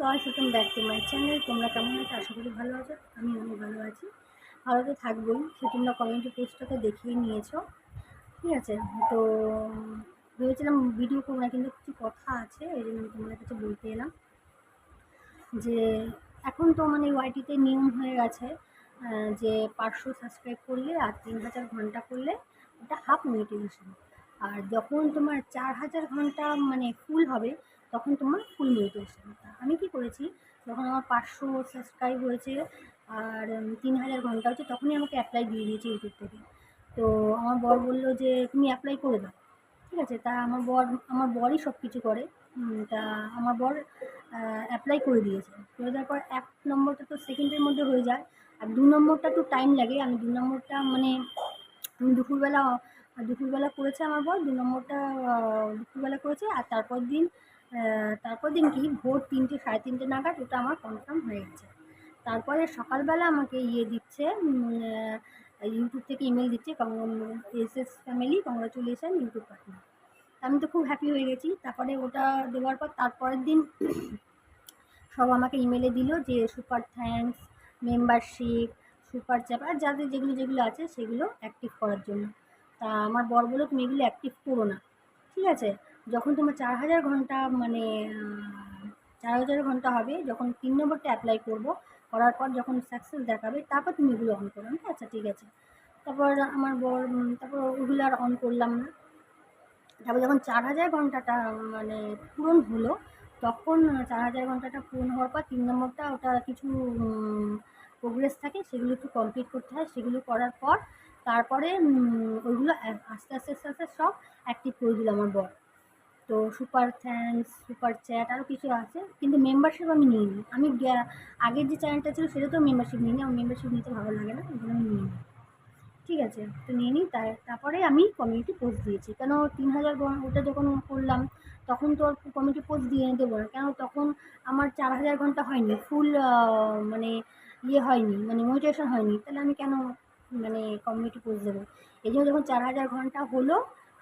Guys welcome back to my channel তোমরা কেমন আছো? আশা করি ভালো আছো। আমি অনেক ভালো আছি। ভালো তো থাকবোই। সে তোমরা কমিউনিটি পোস্টটাকে দেখিয়ে নিয়েছো। ঠিক আছে? তো, ভেবেছিলাম ভিডিও করব না, কিন্তু কিছু কথা আছে, এই জন্য আমি তোমাদের কাছে বলতে এলাম যে, এখন তো মানে ওয়াইটিতে নিয়ম হয়ে গেছে যে পাঁচশো সাবস্ক্রাইব করলে আর তিন হাজার ঘণ্টা করলে ওটা হাফ মনিটাইজেশন আর যখন তোমার চার হাজার ঘণ্টা মানে ফুল হবে তখন তোমার ফুল মনিটাইজেশন আমি কি করেছি, যখন আমার পাঁচশো সাবস্ক্রাইব হয়েছে আর তিন হাজার ঘণ্টা হচ্ছে, তখনই আমাকে অ্যাপ্লাই দিয়ে দিয়েছে ইউটিউব থেকে। তো আমার বর বলল যে, তুমি অ্যাপ্লাই করে দাও। ঠিক আছে? তা আমার বর, আমার বরই সব কিছু করে তা আমার বর অ্যাপ্লাই করে দিয়েছে। করে দেওয়ার পর এক নম্বরটা তো সেকেন্ডের মধ্যে হয়ে যায়। আর দু নম্বরটা একটু টাইম লাগে। আমি দু নম্বরটা মানে আমি দুপুরবেলা দুপুরবেলা করেছে আমার বর, দু নম্বরটা দুপুরবেলা করেছে। আর তারপর দিন তারপর দিন কি? ভোর তিনটে, সাড়ে তিনটে নাগাদ ওটা আমার কনফার্ম হয়ে গেছে। তারপরে সকালবেলা আমাকে ইয়ে দিচ্ছে ইউটিউব থেকে ইমেল দিচ্ছে S S family congratulation YouTube partner আমি তো খুব হ্যাপি হয়ে গেছি। তারপরে ওটা দেওয়ার পর তারপরের দিন সব আমাকে ইমেলে দিল যে super thanks membership super chat আর যাদের যেগুলো যেগুলো আছে সেগুলো অ্যাক্টিভ করার জন্য। তা আমার বর বলল, তুমি এগুলো অ্যাক্টিভ করো না। ঠিক আছে? যখন তোমার চার হাজার ঘণ্টা মানে চার হাজার ঘণ্টা হবে, যখন তিন নম্বরটা অ্যাপ্লাই করব, করার পর যখন সাকসেস দেখাবে, তারপর তুমি এগুলো অন করো। আমি আচ্ছা ঠিক আছে। তারপর আমার বর তারপর ওগুলো আর অন করলাম না। তারপর যখন চার হাজার ঘন্টাটা মানে পূরণ হলো, তখন চার হাজার ঘন্টাটা পূরণ হওয়ার পর তিন নম্বরটা ওটা কিছু প্রোগ্রেস থাকে, সেগুলো একটু কমপ্লিট করতে হয়। সেগুলো করার পর, তারপরে ওইগুলো আস্তে আস্তে আস্তে আস্তে সব অ্যাক্টিভ করে দিল আমার বর। তো সুপার থ্যাঙ্কস সুপার চ্যাট আরও কিছু আছে, কিন্তু মেম্বারশিপ আমি নিইনি। আমি আগের যে চ্যানেলটা ছিল সেটা তো মেম্বারশিপ নিইনি, আমার মেম্বারশিপ নিতে ভালো লাগে না জন্য আমি নিইনি। ঠিক আছে, তো নিয়ে নিই তাই, তারপরে আমি কমিউনিটি পোস্ট দিয়েছি। কেন তিন হাজার ওটা যখন করলাম, তখন তো কমিউনিটি পোস্ট দিয়ে দেবো না। কেন তখন আমার চার হাজার ঘণ্টা হয়নি ফুল মানে ইয়ে হয়নি মানে মোটিভেশন হয়নি। তাহলে আমি কেন মানে কমিউনিটি পোস্ট দেবো? এই জন্য যখন চার হাজার ঘণ্টা হলো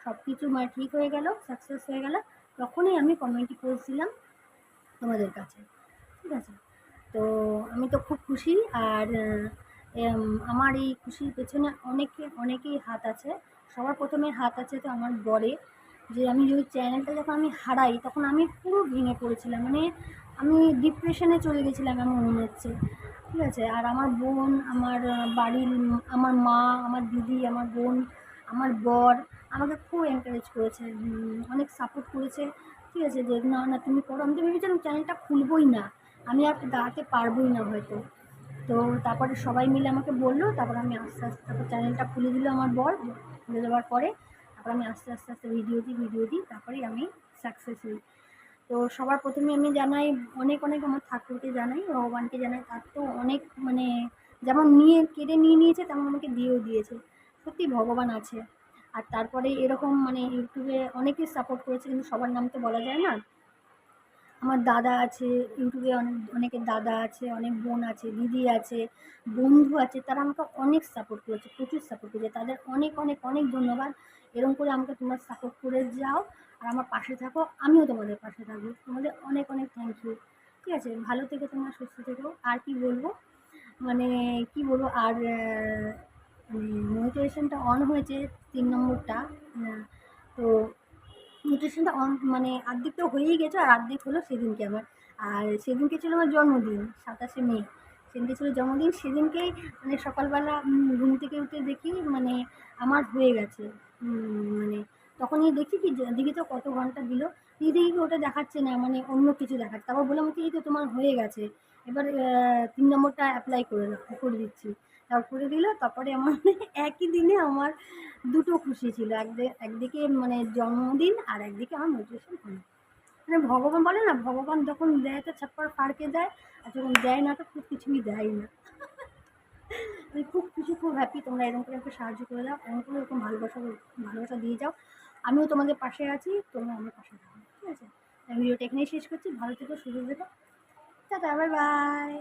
সব কিছু মানে ঠিক হয়ে গেল সাকসেস হয়ে গেল, তখনই আমি কমিউনিটি পোস্ট দিলাম তোমাদের কাছে, ঠিক আছে? তো আমি তো খুব খুশি আর আমার এই খুশির পেছনে অনেকে, অনেকেই হাত আছে। সবার প্রথমে হাত আছে তো আমার বরে, যে আমি ওই চ্যানেলটা যখন আমি হারাই, তখন আমি পুরো ভেঙে পড়েছিলাম। মানে আমি ডিপ্রেশনে চলে গেছিলাম এমন মনে হচ্ছে, ঠিক আছে? আর আমার বোন, আমার বাড়ির, আমার মা, আমার দিদি, আমার বোন আমার বর আমাকে খুব এনকারেজ করেছে অনেক সাপোর্ট করেছে। ঠিক আছে, যে না না, তুমি করো। আমি তো ভেবেছিলাম চ্যানেলটা খুলবই না। আমি আর দাঁড়াতে পারবোই না হয়তো। তো তারপরে সবাই মিলে আমাকে বলল, তারপর আমি আস্তে আস্তে তারপর চ্যানেলটা খুলে দিল আমার বর, খুলে দেওয়ার পরে তারপর আমি আস্তে আস্তে আস্তে ভিডিও দিই ভিডিও দিই, তারপরেই আমি সাকসেস হই। তো সবার প্রথমে আমি জানাই, অনেক অনেক আমার ঠাকুরকে জানাই, ভগবানকে জানাই। তার তো অনেক মানে যেমন নিয়ে, কেড়ে নিয়ে নিয়েছে, তেমন আমাকে দিয়েও দিয়েছে। সত্যি ভগবান আছে। আর তারপরে এরকম মানে ইউটিউবে অনেকে সাপোর্ট করেছে, কিন্তু সবার নাম তো বলা যায় না। আমার দাদা আছে, ইউটিউবে অনেক, অনেকের দাদা আছে, অনেক বোন আছে, দিদি আছে, বন্ধু আছে, তারা আমাকে অনেক সাপোর্ট করেছে, প্রচুর সাপোর্ট করেছে। তাদের অনেক অনেক অনেক ধন্যবাদ। এরকম করে আমাকে তোমরা সাপোর্ট করে যাও, আর আমার পাশে থাকো, আমিও তোমাদের পাশে থাকব। তোমাদের অনেক অনেক থ্যাংক ইউ ঠিক আছে? ভালো থেকে তোমরা, সুস্থ থেকো। আর কি বলব? মানে কি বলব? আর মোটিভেশনটা অন হয়েছে তিন নম্বরটা। তো নিউট্রিশনটা অন মানে অর্ধেক তো হয়েই গেছে আর অর্ধেক হলো সেদিনকে আমার। আর সেদিনকে ছিল আমার জন্মদিন, সাতাশে মে। সেদিনকে ছিল জন্মদিন সেদিনকেই মানে সকালবেলা ঘুম থেকে উঠে দেখি মানে আমার হয়ে গেছে। মানে তখনই দেখি কি দেখি তো কত ঘণ্টা দিল দিয়ে দেখি কি ওটা দেখাচ্ছে না মানে অন্য কিছু দেখাচ্ছে। তারপর বললাম কি, এই তো তোমার হয়ে গেছে। এবার তিন নম্বরটা অ্যাপ্লাই করে করে দিচ্ছি। তারপর দিল। তারপরে আমার একই দিনে আমার দুটো খুশি ছিল। একদিকে মানে জন্মদিন আর একদিকে আমার মোটিভেশন হলো মানে ভগবান বলে না, ভগবান যখন দেয় তো ছাপ্পার পার্কে দেয় আর যখন দেয় না তো খুব কিছুই দেয় না। আমি খুব খুশি, খুব হ্যাপি তোমরা এরকম করে একটু সাহায্য করে দাও, এরকম করে এরকম ভালোবাসা ভালোবাসা দিয়ে যাও। আমিও তোমাদের পাশে আছি, তোমরা আমার পাশে থাকো। ঠিক আছে? ভিডিওটা এখানেই শেষ করছি। ভালো থেকো সুযোগ দেবো টাটা বাই বাই